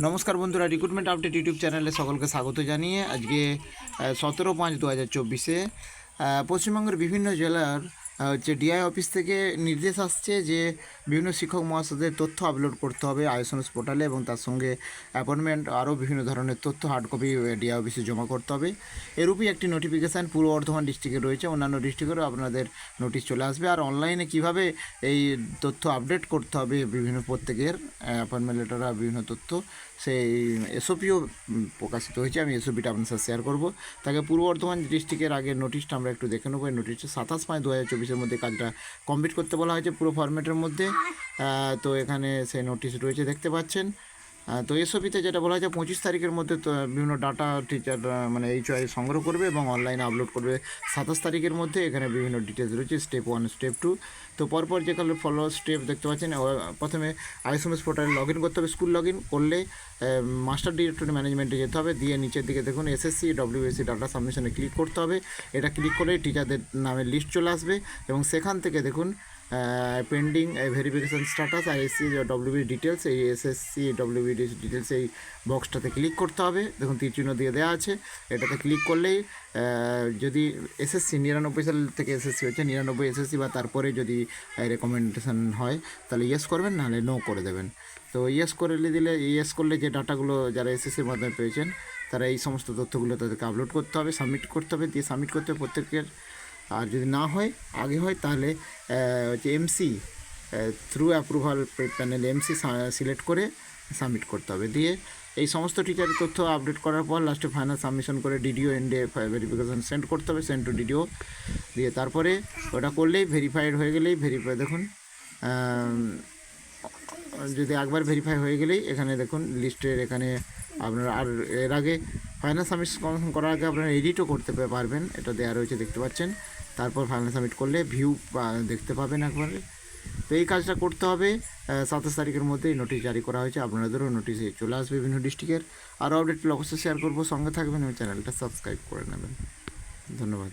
নমস্কার বন্ধুরা recruitment update YouTube চ্যানেলে সকলকে স্বাগত জানিয়ে আজকে সতেরো পাঁচ দু হাজার চব্বিশে পশ্চিমবঙ্গের বিভিন্ন জেলার হচ্ছে ডিআই অফিস থেকে নির্দেশ আসছে যে বিভিন্ন শিক্ষক মহাশয়দের তথ্য আপলোড করতে হবে আইসনস পোর্টালে এবং তার সঙ্গে অ্যাপয়েন্টমেন্ট আরও বিভিন্ন ধরনের তথ্য হার্ড কপি ডিআই অফিসে জমা করতে হবে। এরূপই একটি নোটিফিকেশান পূর্ব বর্ধমান ডিস্ট্রিক্টে রয়েছে। অন্যান্য ডিস্ট্রিক্টেরও আপনাদের নোটিশ চলে আসবে। আর অনলাইনে কীভাবে এই তথ্য আপডেট করতে হবে, বিভিন্ন প্রত্যেকের অ্যাপয়েন্টমেন্ট লেটার আর বিভিন্ন তথ্য, সেই এসওপিও প্রকাশিত হয়েছে। আমি এসওপিটা আপনার সাথে শেয়ার করব। তাকে পূর্ব বর্ধমান ডিস্ট্রিক্টের আগে নোটিশটা আমরা একটু দেখে নেব। নোটিশটা সাতাশ পাঁচ দু হাজার চব্বিশের মধ্যে কাজটা কমপ্লিট করতে বলা হয়েছে, পুরো ফরম্যাটের মধ্যে। তো এখানে সেই নোটিশ রয়েছে, দেখতে পাচ্ছেন। তো এসওপিতে যেটা বলা হয়েছে, পঁচিশ তারিখের মধ্যে বিভিন্ন ডাটা টিচার মানে এইচ ওয়াই সংগ্রহ করবে এবং অনলাইনে আপলোড করবে। সাতাশ তারিখের মধ্যে এখানে বিভিন্ন ডিটেলস রয়েছে স্টেপ ওয়ান স্টেপ টু তো পরপর যেগুলো ফলো স্টেপ দেখতে পাচ্ছেন প্রথমে আইএসএমএস পোর্টালে লগ ইন করতে হবে স্কুল লগ ইন করলে মাস্টার ডিরেক্টরি ম্যানেজমেন্টে যেতে হবে, দিয়ে নিচের দিকে দেখুন এসএসসি ডব্লিউএসসি ডাটা সাবমিশনে ক্লিক করতে হবে। এটা ক্লিক করলেই টিচারদের নামের লিস্ট চলে আসবে এবং সেখান থেকে দেখুন পেন্ডিং ভেরিফিকেশান স্ট্যাটাস আর এসসি ডব্লিউবি ডিটেলস এই এসএসসি ডব্লিউবি ডিটেলস এই বক্সটাতে ক্লিক করতে হবে। দেখুন, তীর চিহ্ন দিয়ে দেওয়া আছে। এটাতে ক্লিক করলেই যদি এসএসসি নিরানব্বই সাল থেকে এসএসসি হচ্ছে, নিরানব্বই এসএসসি বা তারপরে যদি রেকমেন্ডেশন হয়, তাহলে ইয়েস করবেন, নাহলে নো করে দেবেন। তো ইয়েস করে দিলে ইয়েস করলে যে ডাটাগুলো যারা এসএসসির মাধ্যমে পেয়েছেন, তারা এই সমস্ত তথ্যগুলো তাদেরকে আপলোড করতে হবে সাবমিট করতে হবে। দিয়ে সাবমিট করতে হবে প্রত্যেকের আর যদি না হয়, আগে হয়, তাহলে হচ্ছে MC through approval panel MC select করে সাবমিট করতে হবে। দিয়ে এই সমস্ত টিচারের তথ্য আপডেট করার পর লাস্টে ফাইনাল সাবমিশন করে ডিডিও এন্ডে ভেরিফিকেশন সেন্ড করতে হবে সেন্ড টু ডিডিও দিয়ে তারপরে ওটা করলেই ভেরিফাইড হয়ে গেলেই ভেরিফাই দেখুন যদি একবার ভেরিফাই হয়ে গেলেই এখানে দেখুন লিস্টের এখানে আপনার, আর এর আগে ফাইনাল সাবমিশন করার আগে আপনারা এডিটও করতে পারবেন, এটা দেওয়া রয়েছে, দেখতে পাচ্ছেন। তারপর ফাইনাল সাবমিট করলে ভিউ দেখতে পাবেন একবারে। তো এই কাজটা করতে হবে। সাতাশ তারিখের মধ্যেই নোটিশ জারি করা হয়েছে। আপনাদেরও নোটিশে চলে আসবে বিভিন্ন ডিস্ট্রিক্টের আরও আপডেট অবশ্যই শেয়ার করব। সঙ্গে থাকবেন ওই চ্যানেলটা সাবস্ক্রাইব করে নেবেন। ধন্যবাদ।